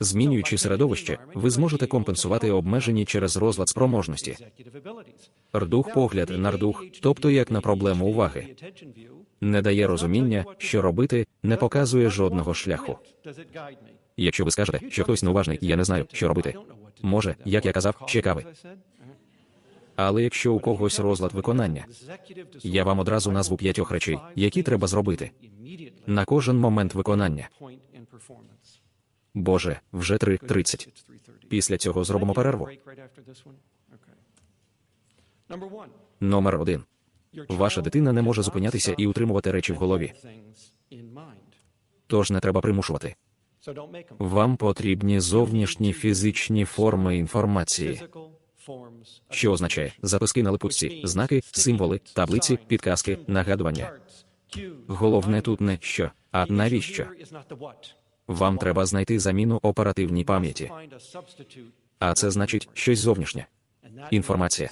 Змінюючи середовище, ви зможете компенсувати обмежені через розлад спроможності. Рдух погляд на рдух, тобто як на проблему уваги, не дає розуміння, що робити, не показує жодного шляху. Якщо ви скажете, що хтось неуважний, я не знаю, що робити. Може, як я казав, ще кави. Але якщо у когось розлад виконання, я вам одразу назву п'ятьох речей, які треба зробити на кожен момент виконання. Боже, вже 3.30. Після цього зробимо перерву. Номер один. Ваша дитина не може зупинятися і утримувати речі в голові. Тож не треба примушувати. Вам потрібні зовнішні фізичні форми інформації, що означає записки на липучці, знаки, символи, таблиці, підказки, нагадування. Головне тут не що, а навіщо. Вам треба знайти заміну оперативній пам'яті. А це значить щось зовнішнє. Інформація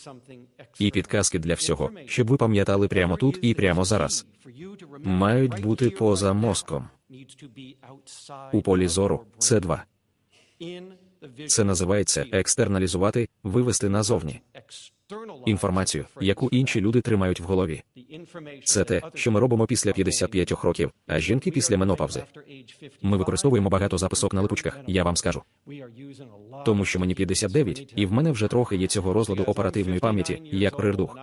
і підказки для всього, щоб ви пам'ятали прямо тут і прямо зараз. Мають бути поза мозком. У полі зору це два. Це називається екстерналізувати, вивести назовні інформацію, яку інші люди тримають в голові. Це те, що ми робимо після 55 років, а жінки після менопавзи. Ми використовуємо багато записок на липучках, я вам скажу. Тому що мені 59, і в мене вже трохи є цього розладу оперативної пам'яті, як прирдух.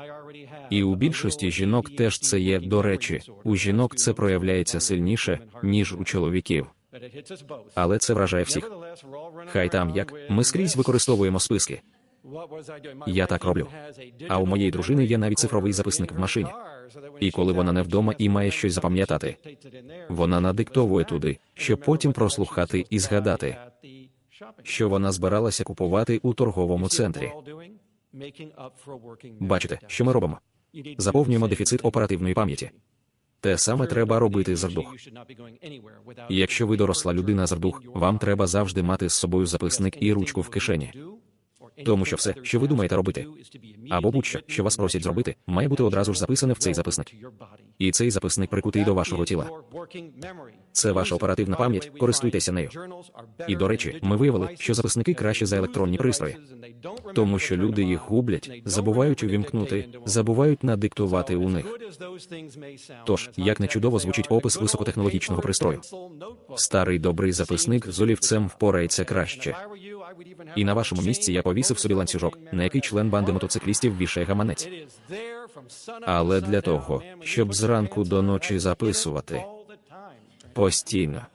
І у більшості жінок теж це є, до речі, у жінок це проявляється сильніше, ніж у чоловіків. Але це вражає всіх. Хай там як ми скрізь використовуємо списки. Я так роблю. А у моєї дружини є навіть цифровий записник в машині. І коли вона не вдома і має щось запам'ятати, вона надиктовує туди, щоб потім прослухати і згадати, що вона збиралася купувати у торговому центрі. Бачите, що ми робимо? Заповнюємо дефіцит оперативної пам'яті. Те саме треба робити з рдух. Якщо ви доросла людина з рдух, вам треба завжди мати з собою записник і ручку в кишені. Тому що все, що ви думаєте робити, або будь-що, що вас просять зробити, має бути одразу ж записане в цей записник. І цей записник прикутий до вашого тіла. Це ваша оперативна пам'ять, користуйтеся нею. І до речі, ми виявили, що записники краще за електронні пристрої, тому що люди їх гублять, забувають увімкнути, забувають надиктувати у них. Тож, як не чудово звучить опис високотехнологічного пристрою. Старий добрий записник з олівцем впорається краще. І на вашому місці я повісив собі ланцюжок, на який член банди мотоциклістів вішає гаманець. Але для того, щоб зранку до ночі записувати постійно.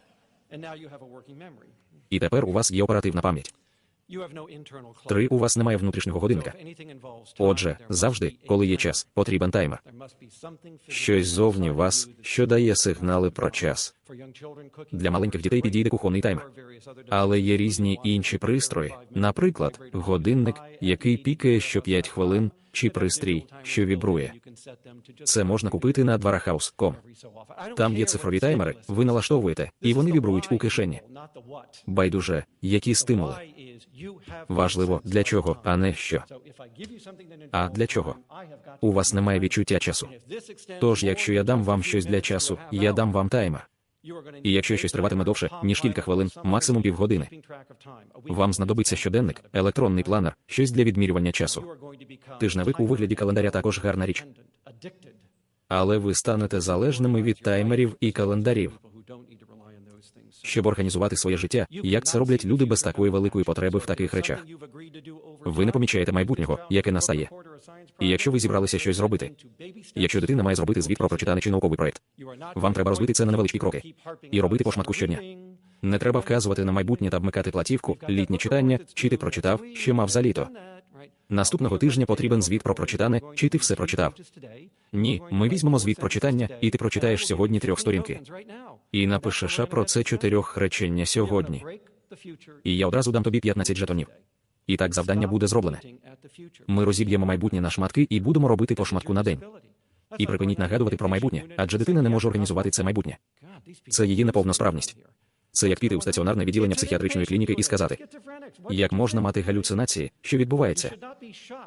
І тепер у вас є оперативна пам'ять. Три у вас немає внутрішнього годинника. Отже, завжди, коли є час, потрібен таймер. Щось зовні вас, що дає сигнали про час. Для маленьких дітей підійде кухонний таймер. Але є різні інші пристрої, наприклад, годинник, який пікає що 5 хвилин, чи пристрій, що вібрує. Це можна купити на dvarahouse.com. Там є цифрові таймери, ви налаштовуєте, і вони вібрують у кишені. Байдуже, які стимули. Важливо, для чого, а не що. А для чого? У вас немає відчуття часу. Тож, якщо я дам вам щось для часу, я дам вам таймер. І якщо щось триватиме довше, ніж кілька хвилин, максимум півгодини, вам знадобиться щоденник, електронний планер, щось для відмірювання часу. Тижневик у вигляді календаря також гарна річ. Але ви станете залежними від таймерів і календарів. Щоб організувати своє життя, як це роблять люди без такої великої потреби в таких речах. Ви не помічаєте майбутнього, яке настає. І якщо ви зібралися щось зробити, якщо дитина має зробити звіт про прочитаний чи науковий проект, вам треба розбити це на невеличкі кроки і робити по шматку щодня. Не треба вказувати на майбутнє та вмикати платівку, літнє читання, чи ти прочитав, що мав за літо. Наступного тижня потрібен звіт про прочитане, чи ти все прочитав. Ні, ми візьмемо звіт про читання, і ти прочитаєш сьогодні трьох сторінки. І напишеш про це чотирьох речення сьогодні. І я одразу дам тобі 15 жетонів. І так завдання буде зроблене. Ми розіб'ємо майбутнє на шматки і будемо робити по шматку на день. І припиніть нагадувати про майбутнє, адже дитина не може організувати це майбутнє. Це її неповносправність. Це як піти у стаціонарне відділення психіатричної клініки і сказати, як можна мати галюцинації, що відбувається.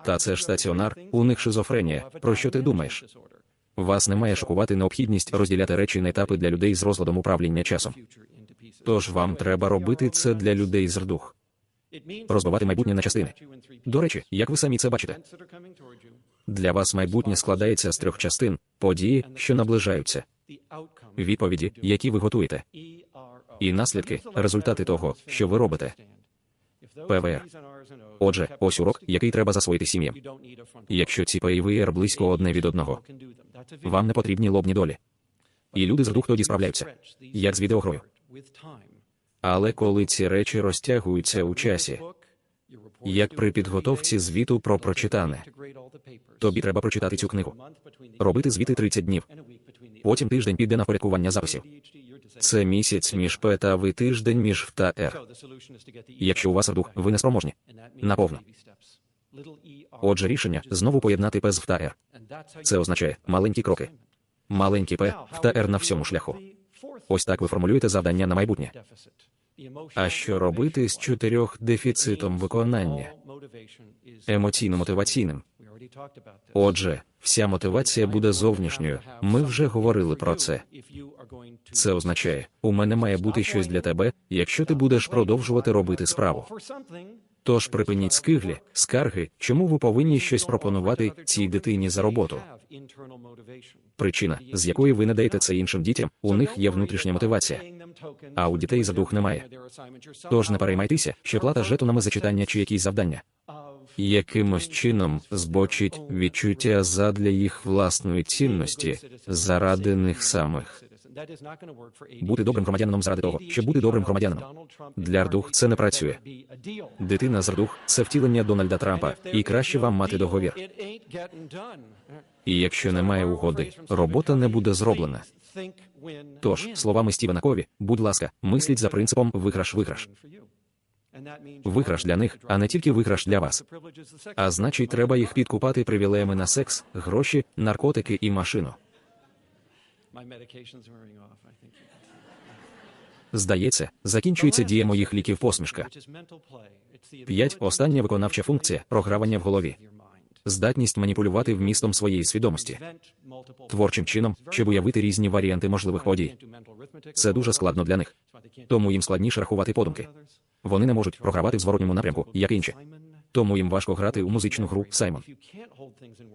Та це ж стаціонар, у них шизофренія. Про що ти думаєш? Вас не має шокувати необхідність розділяти речі на етапи для людей з розладом управління часом. Тож вам треба робити це для людей з рдух. Розбивати майбутнє на частини. До речі, як ви самі це бачите, для вас майбутнє складається з трьох частин події, що наближаються, відповіді, які ви готуєте, і наслідки, результати того, що ви робите. ПВР. Отже, ось урок, який треба засвоїти сім'ям. Якщо ці ПІВР близько одне від одного, вам не потрібні лобні долі. І люди з рдух тоді справляються, як з відеогрою. Але коли ці речі розтягуються у часі, як при підготовці звіту про прочитане, тобі треба прочитати цю книгу, робити звіти 30 днів, потім тиждень піде на впорядкування записів. Це місяць між П та Ви тиждень між В та Р. Якщо у вас рдух, ви не спроможні. Наповно. Отже, рішення знову поєднати П з В та Р. Це означає маленькі кроки. Маленькі П, В та Р на всьому шляху. Ось так ви формулюєте завдання на майбутнє. А що робити з чотирьох дефіцитом виконання? Емоційно-мотиваційним. Отже, вся мотивація буде зовнішньою. Ми вже говорили про це. Це означає, у мене має бути щось для тебе, якщо ти будеш продовжувати робити справу. Тож припиніть скиглі, скарги, чому ви повинні щось пропонувати цій дитині за роботу. Причина, з якої ви не даєте це іншим дітям, у них є внутрішня мотивація, а у дітей за дух немає. Тож не переймайтеся, що плата жетонами за читання чи якісь завдання. Якимось чином збочить відчуття задля їх власної цінності заради них самих. Бути добрим громадянином заради того, щоб бути добрим громадянином. Для рдух це не працює. Дитина з рдух це втілення Дональда Трампа, і краще вам мати договір. І якщо немає угоди, робота не буде зроблена. Тож, словами Стівена Кові, будь ласка, мисліть за принципом виграш-виграш. Виграш для них, а не тільки виграш для вас. А значить, треба їх підкупати привілеями на секс, гроші, наркотики і машину. Здається, закінчується дія моїх ліків посмішка. П'ять. Остання виконавча функція програвання в голові. Здатність маніпулювати вмістом своєї свідомості творчим чином, щоб уявити різні варіанти можливих подій. Це дуже складно для них. Тому їм складніше рахувати подумки. Вони не можуть програвати в зворотньому напрямку, як інші. Тому їм важко грати у музичну гру Саймон.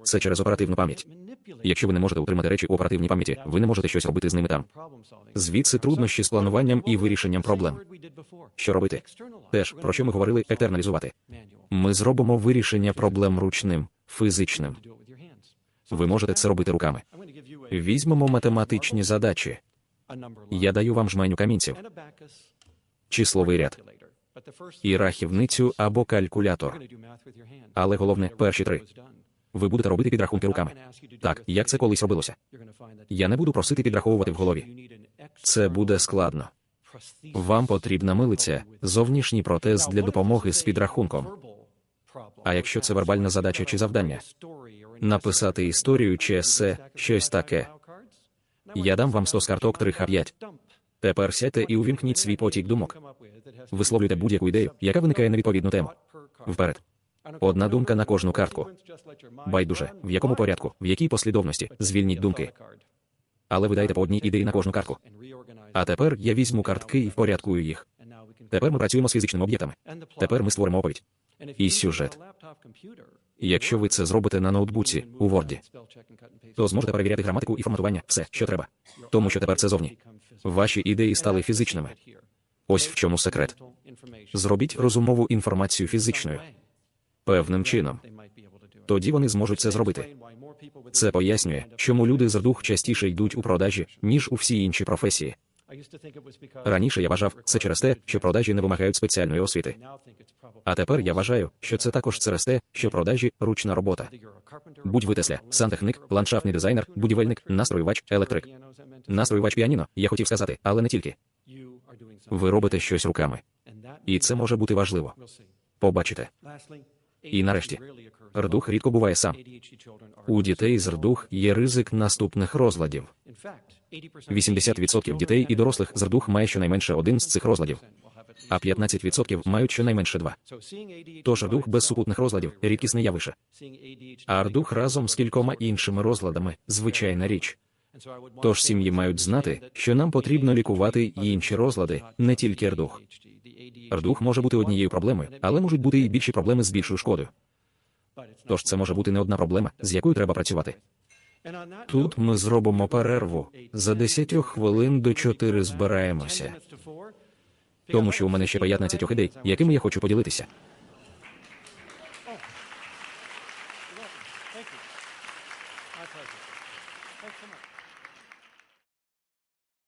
Це через оперативну пам'ять. Якщо ви не можете утримати речі у оперативній пам'яті, ви не можете щось робити з ними там. Звідси труднощі з плануванням і вирішенням проблем. Що робити? Теж про що ми говорили етерналізувати. Ми зробимо вирішення проблем ручним, фізичним. Ви можете це робити руками. Візьмемо математичні задачі. Я даю вам жменю камінців, числовий ряд, і рахівницю або калькулятор. Але головне перші три. Ви будете робити підрахунки руками. Так, як це колись робилося. Я не буду просити підраховувати в голові. Це буде складно. Вам потрібна милиця, зовнішній протез для допомоги з підрахунком. А якщо це вербальна задача чи завдання, написати історію чи есе, щось таке. Я дам вам 100 з карток 3 х 5 Тепер сядьте і увімкніть свій потік думок. Висловлюйте будь-яку ідею, яка виникає на відповідну тему. Вперед. Одна думка на кожну картку. Байдуже, в якому порядку, в якій послідовності, звільніть думки. Але ви дайте по одній ідеї на кожну картку. А тепер я візьму картки і впорядкую їх. Тепер ми працюємо з фізичними об'єктами. Тепер ми створимо оповідь. І сюжет. Якщо ви це зробите на ноутбуці у Word, то зможете перевіряти граматику і форматування, все, що треба. Тому що тепер це зовні. Ваші ідеї стали фізичними. Ось в чому секрет. Зробіть розумову інформацію фізичною певним чином. Тоді вони зможуть це зробити. Це пояснює, чому люди з дух частіше йдуть у продажі, ніж у всі інші професії. Раніше я вважав це через те, що продажі не вимагають спеціальної освіти. А тепер я вважаю, що це також через те, що продажі ручна робота. Будь ви Тесля, сантехник, ландшафтний дизайнер, будівельник, настроювач, електрик. Настроювач піаніно, я хотів сказати, але не тільки. Ви робите щось руками. І це може бути важливо. Побачите. І нарешті, рдух рідко буває сам. У дітей з рдух є ризик наступних розладів. 80% дітей і дорослих з рдух має щонайменше один з цих розладів, а 15% мають щонайменше два. Тож рдух без супутних розладів рідкісне явище. А рдух разом з кількома іншими розладами звичайна річ. Тож сім'ї мають знати, що нам потрібно лікувати й інші розлади, не тільки рдух. Рдух може бути однією проблемою, але можуть бути і більші проблеми з більшою шкодою. Тож це може бути не одна проблема, з якою треба працювати. Тут ми зробимо перерву. За 10 хвилин до 4 збираємося, тому що у мене ще 15 ідей, якими я хочу поділитися.